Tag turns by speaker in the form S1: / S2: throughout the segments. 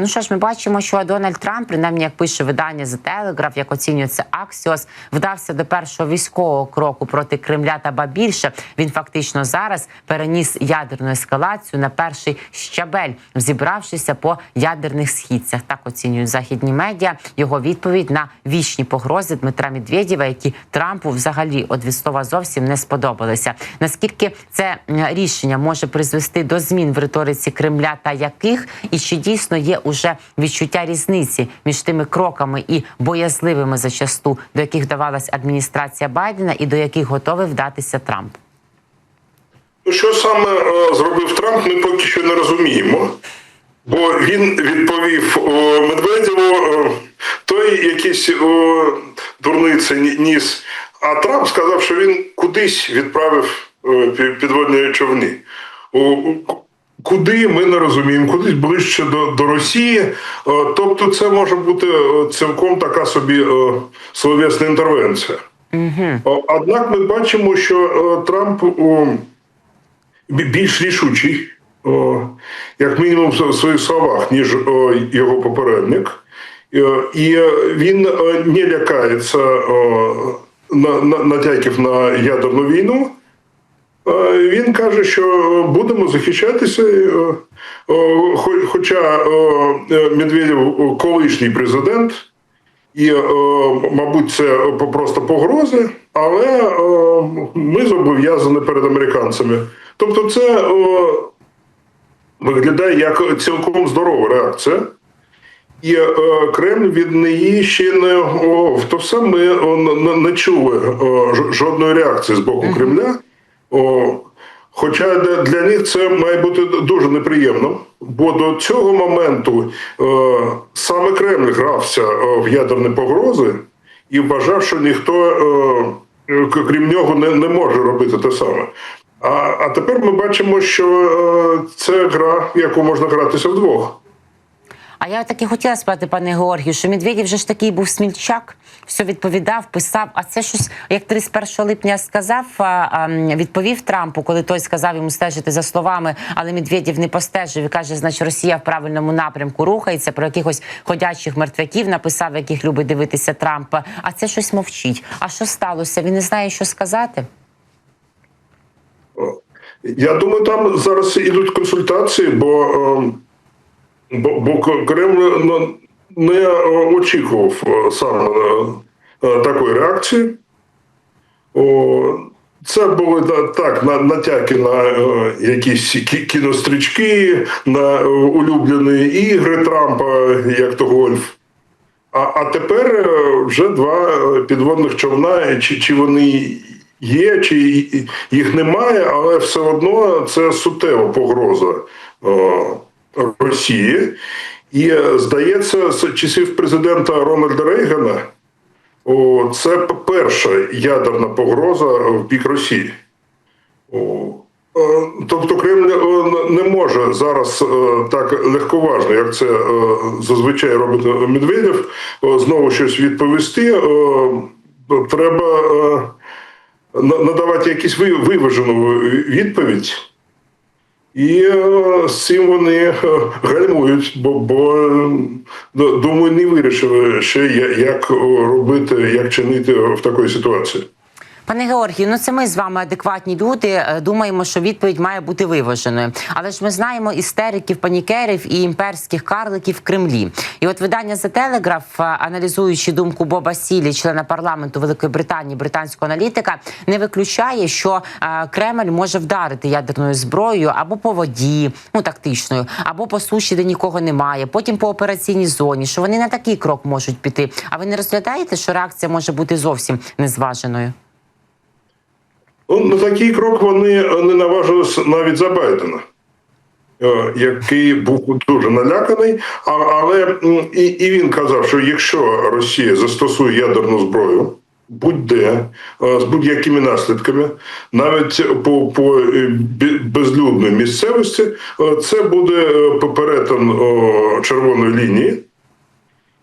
S1: Ну що ж, ми бачимо, що Дональд Трамп, принаймні, як пише видання The Telegraph, як оцінює це Axios, вдався до першого військового кроку проти Кремля та ба більше. Він фактично зараз переніс ядерну ескалацію на перший щабель, зібравшися по ядерних східцях. Так оцінюють західні медіа. Його відповідь на вічні погрози Дмитра Медведєва, які Трампу взагалі від слова зовсім не сподобалися. Наскільки це рішення може призвести до змін в риториці Кремля та яких, і чи дійсно є уже відчуття різниці між тими кроками і боязливими зачасту, до яких давалась адміністрація Байдена, і до яких готовий вдатися Трамп?
S2: Ну, Що саме е, зробив Трамп, ми поки що не розуміємо. Бо він відповів о, Медведєву, е, той якийсь дурниці ніс. А Трамп сказав, що він кудись відправив е, підводні човни. Куди ми не розуміємо, кудись ближче до, до Росії. Е, Тобто, це може бути е, цілком така собі е, словесна інтервенція. О, Однак ми бачимо, що Трамп більш рішучий, як мінімум в своїх словах, ніж його попередник. І він не лякається на, на, натяків на ядерну війну. Е, Він каже, що будемо захищатися, е, хо- хоча е, Медведєв колишній президент, і, е, мабуть, це просто погрози, але е, ми зобов'язані перед американцями. Тобто, це е, виглядає як цілком здорова реакція. І е, Кремль від неї ще не то все ми не, чули жодної реакції з боку Кремля. О, хоча для, них це має бути дуже неприємно, бо до цього моменту е, саме Кремль грався е, в ядерні погрози і вважав, що ніхто, е, е, крім нього, не, не може робити те саме. А, а тепер ми бачимо, що е, це гра, в яку можна гратися вдвох.
S1: А я таки хотіла спитати, пане Георгію, що Медведєв вже ж такий був смільчак, все відповідав, писав. А це щось, як 31 липня сказав, а, а, відповів Трампу, коли той сказав йому стежити за словами, але Медведєв не постежив і каже, значить, Росія в правильному напрямку рухається. Про якихось ходячих мертвяків написав, яких любить дивитися Трамп. А це щось мовчить. А що сталося? Він не знає, що сказати.
S2: Я думаю, там зараз ідуть консультації, бо, е, бо, бо Кремль ну, не е, очікував е, саме е, такої реакції. Це були так натяки на е, якісь кінострічки, на е, улюблені ігри Трампа, як то гольф. А, а тепер е, вже два е, підводних човна, чи, чи вони є, чи їх немає, але все одно це суттєва погроза е, Росії. І е, здається, з часів президента Рональда Рейгана о, це перша ядерна погроза в бік Росії. О, е, Тобто Кремль е, не може зараз так легковажно, як це зазвичай робить Медведєв, знову щось відповісти. Треба на- надавати якусь ви- виважену відповідь. І е, з цим вони е, гальмують, бо, бо е, думаю, не вирішили ще як робити, як чинити в такій ситуації.
S1: Пане Георгію, ну це ми з вами адекватні люди. е, Думаємо, що відповідь має бути виваженою. Але ж ми знаємо істериків, панікерів і імперських карликів в Кремлі. І от видання Telegraph, е, аналізуючи думку Боба Сілі, члена парламенту Великої Британії, британського аналітика, не виключає, що е, Кремль може вдарити ядерною зброєю або по воді, ну тактичною, або по суші, де нікого немає, потім по операційній зоні. Що вони на такий крок можуть піти. А ви не розглядаєте, що реакція може бути зовсім незваженою?
S2: Ну, на такий крок вони не наважилися навіть за Байдена, е, який був дуже наляканий. Але і, і він казав, що якщо Росія застосує ядерну зброю, будь-де е, з будь-якими наслідками, навіть по, по е, безлюдній місцевості, е, це буде е, перетин е, червоної лінії.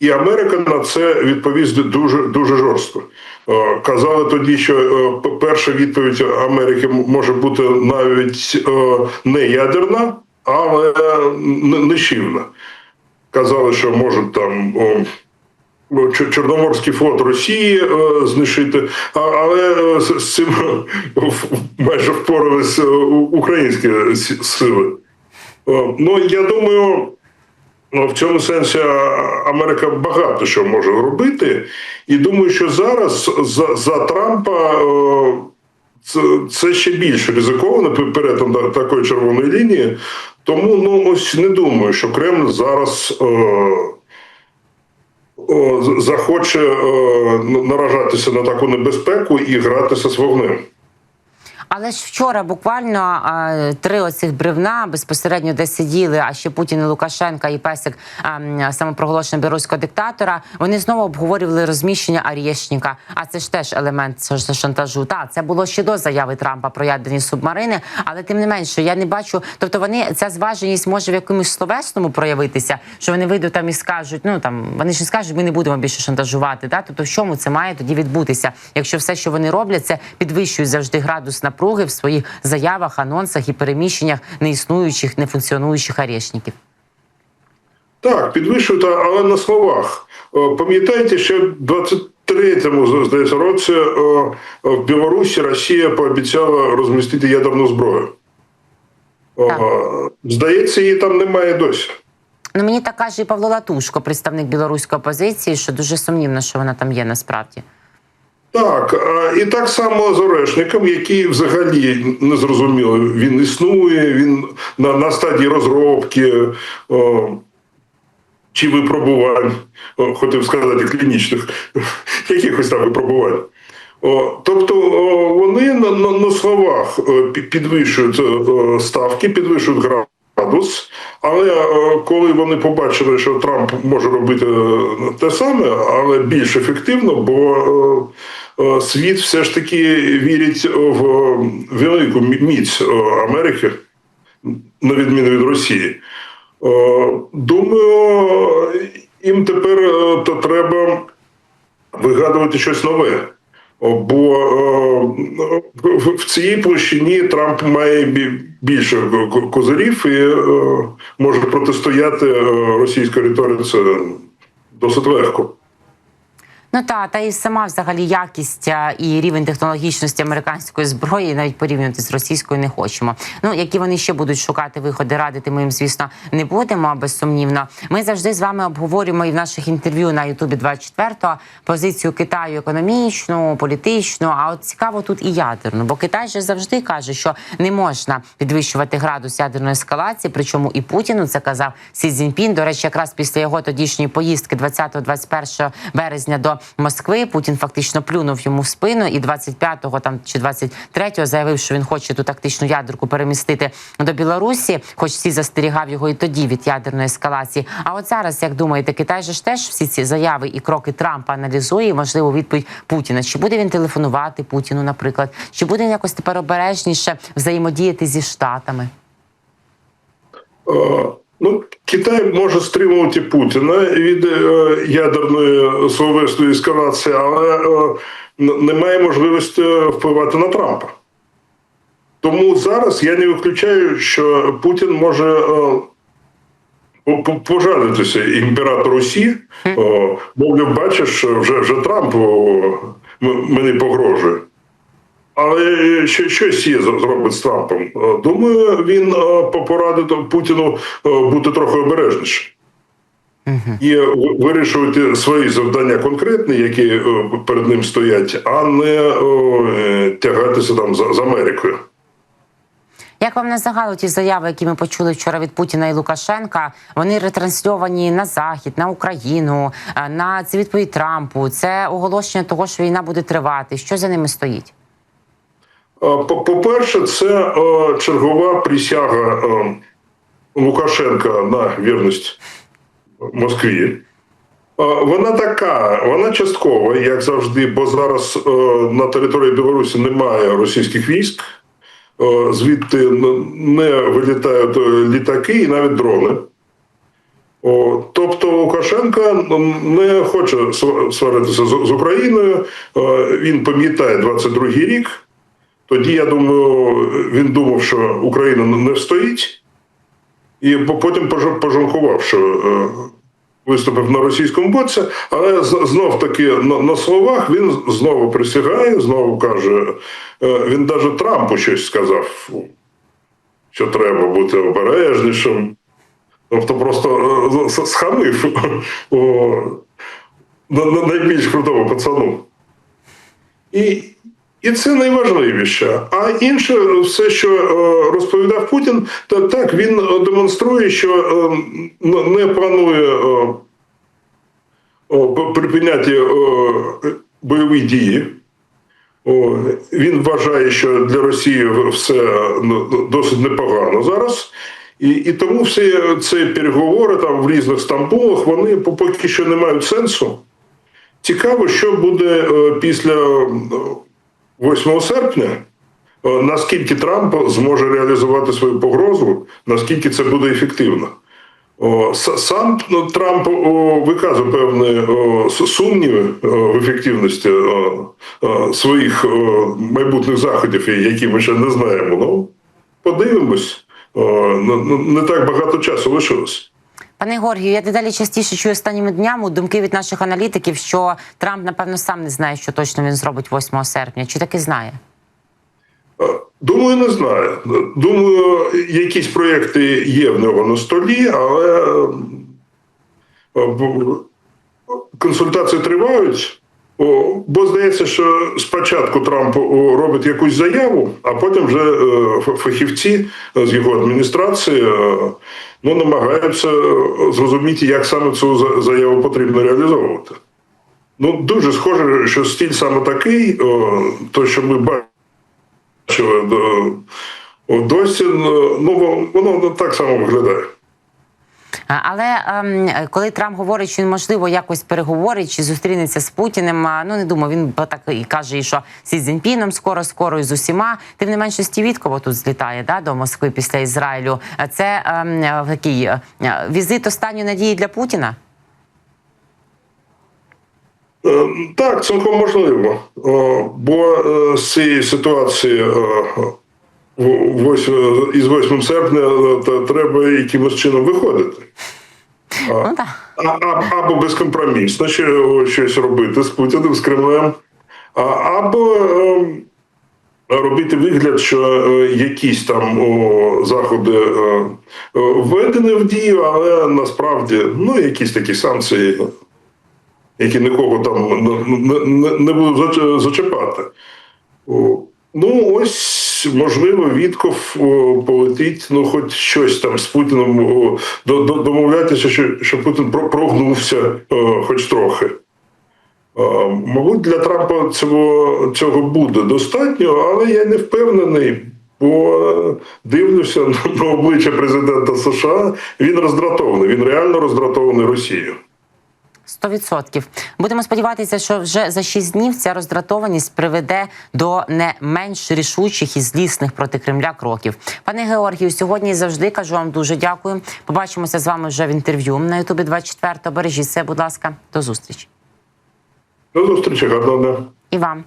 S2: І Америка на це відповість дуже дуже жорстко. Е, Казали тоді, що е, перша відповідь Америки може бути навіть е, не ядерна, але нищівна. казали, що можуть там. Чорноморський флот Росії знищити, але з, цим майже впорались українські сили. Ну, я думаю, ну, в цьому сенсі Америка багато що може робити. І думаю, що зараз за, за Трампа е, це, це ще більш ризиковано пе- перетин такої червоної лінії. Тому ну ось не думаю, що Кремль зараз. Е, з- захоче е, наражатися на таку небезпеку і гратися з вогнем.
S1: Але ж вчора буквально три оцих бревна безпосередньо де сиділи, а ще Путін і Лукашенка і песик самопроголошеного білоруського диктатора. Вони знову обговорювали розміщення Арєшніка. А це ж теж елемент шантажу. Та це було ще до заяви Трампа про ядерні субмарини. Але тим не менше, я не бачу. Тобто вони ця зваженість може в якомусь словесному проявитися, що вони вийдуть там і скажуть. Ну там вони ж не скажуть, ми не будемо більше шантажувати. Да? Тобто, в чому це має тоді відбутися, якщо все, що вони роблять, це підвищують завжди градус напруги в своїх заявах, анонсах і переміщеннях неіснуючих, нефункціонуючих арешників.
S2: Так, підвищують, але на словах. Е, Пам'ятаєте, ще в 23-му, здається, році е, в Білорусі Росія пообіцяла розмістити ядерну зброю. Е,
S1: Так.
S2: Здається, її там немає досі.
S1: Ну мені так каже і Павло Латушко, представник білоруської опозиції, що дуже сумнівно, що вона там є насправді.
S2: Так, і так само з Орешником, який взагалі не зрозуміло, він існує, він на, на стадії розробки о, чи випробувань, о, хотів сказати, клінічних, якихось там випробувань. О, тобто о, вони на, на, на словах підвищують ставки, підвищують градус, але е, коли вони побачили, що Трамп може робити е, те саме, але більш ефективно, бо е, світ все ж таки вірить в велику міць Америки, на відміну від Росії. Думаю, їм тепер то треба вигадувати щось нове. Бо е, в- цій площині Трамп має бі- більше ко- козирів і е, може протистояти е, російській риториці досить легко.
S1: Ну та та і сама взагалі якість і рівень технологічності американської зброї навіть порівнювати з російською не хочемо. Ну які вони ще будуть шукати виходи, радити ми їм, звісно, не будемо безсумнівно. Ми завжди з вами обговорюємо і в наших інтерв'ю на Ютубі 24-го позицію Китаю економічну, політичну. А от цікаво тут і ядерну, бо Китай же завжди каже, що не можна підвищувати градус ядерної ескалації. Причому і Путіну це казав Сі Цзіньпін. До речі, якраз після його тодішньої поїздки 20-21 березня до Москви Путін фактично плюнув йому в спину, і 25-го там чи 23-го заявив, що він хоче ту тактичну ядерку перемістити до Білорусі, хоч всі застерігав його і тоді від ядерної ескалації. А от зараз, як думаєте, Китай же ж теж всі ці заяви і кроки Трампа аналізує, і, можливо, відповідь Путіна. Чи буде він телефонувати Путіну, наприклад, чи буде він якось тепер обережніше взаємодіяти зі штатами?
S2: Е, Ну, Китай може стримувати Путіна від е, ядерної словесної ескалації, але е, н- немає можливості впливати на Трампа. Тому зараз я не виключаю, що Путін може е, по- по- пожалітися імператору Сі, мовляв, бачиш, вже, вже Трамп мені погрожує. Але що, що Сі зробить з Трампом? Е, Думаю, він е, порадить Путіну е, бути трохи обережнішим. І вирішувати свої завдання конкретні, які перед ним стоять, а не о, тягатися там з Америкою.
S1: Як вам на загалу ті заяви, які ми почули вчора від Путіна і Лукашенка, вони ретрансльовані на захід, на Україну, на це відповідь Трампу. Це оголошення того, що війна буде тривати. Що за ними стоїть?
S2: Е, по- По-перше, це е, чергова присяга е, Лукашенка на вірність Москві. Вона така, вона часткова, як завжди, бо зараз на території Білорусі немає російських військ, звідти не вилітають літаки і навіть дрони. Тобто Лукашенко не хоче сва- сваритися з, Україною. Він пам'ятає 22-й рік. Тоді я думаю, він думав, що Україна не встоїть, і потім пожа- пожалкував, що е, виступив на російському боці, але знов таки на, словах він знову присягає, знову каже, е, він навіть Трампу щось сказав, що треба бути обережнішим. Тобто просто е, схамив найбільш крутому пацану. І, і це найважливіше. А інше, все, що е, розповідав Путін, то так він е, демонструє, що е, не планує припиняти бойові дії. Він вважає, що для Росії все ну, досить непогано зараз. І, і тому всі ці переговори там в різних Стамбулах вони поки що не мають сенсу. Цікаво, що буде після 8 серпня, е, наскільки Трамп зможе реалізувати свою погрозу, наскільки це буде ефективно. Сам ну, Трамп виказує певні сумніви в ефективності о, своїх майбутніх заходів, які ми ще не знаємо. Ну, подивимось. Ну, ну, Не так багато часу лишилось.
S1: Пане Горгію, я дедалі частіше чую останніми днями думки від наших аналітиків, що Трамп, напевно, сам не знає, що точно він зробить 8 серпня. Чи таки знає?
S2: Е, Думаю, не знаю. Думаю, якісь проєкти є в нього на столі, але е, консультації тривають. Бо здається, що спочатку Трамп робить якусь заяву, а потім вже е, фахівці з його адміністрації е, ну, намагаються е, зрозуміти, як саме цю за- заяву потрібно реалізовувати. Ну, дуже схоже, що стиль саме такий, то, що ми бачили досі, ну воно так само виглядає.
S1: Але ем, коли Трамп говорить, що він можливо якось переговорить чи зустрінеться з Путіним, ну не думаю, він так і каже, що зі Цзіньпіном скоро, скоро і з усіма. Тим не менше, Стівіткова тут злітає да, до Москви після Ізраїлю. Це ем, е, такий е, візит останньої надії для Путіна.
S2: Е, Так, цілком можливо. Бо е, з цієї ситуації е, із 8 серпня е, та треба якимось чином виходити.
S1: Ну.
S2: А- Або безкомпромісно що- щось робити з Путіним, з Кремлем, а- або е, робити вигляд, що е, якісь там о, заходи е, е, введені в дію, але насправді ну, якісь такі санкції, які нікого там не, не, не- не будуть зач- зачіпати. Ну, ось, можливо, Вітков полетить, ну, хоч щось там з до- домовлятися, що, що Путін прогнувся хоч трохи. Мабуть, для Трампа цього, цього буде достатньо, але я не впевнений, бо дивлюся на обличчя президента США. Він роздратований, він реально роздратований Росією.
S1: 100%. Будемо сподіватися, що вже за 6 днів ця роздратованість приведе до не менш рішучих і злісних проти Кремля кроків. Пане Георгію, сьогодні завжди кажу вам дуже дякую. Побачимося з вами вже в інтерв'ю на Ютубі 24 Бережіть себе, будь ласка, до зустрічі.
S2: До зустрічі, гарного дня.
S1: І вам.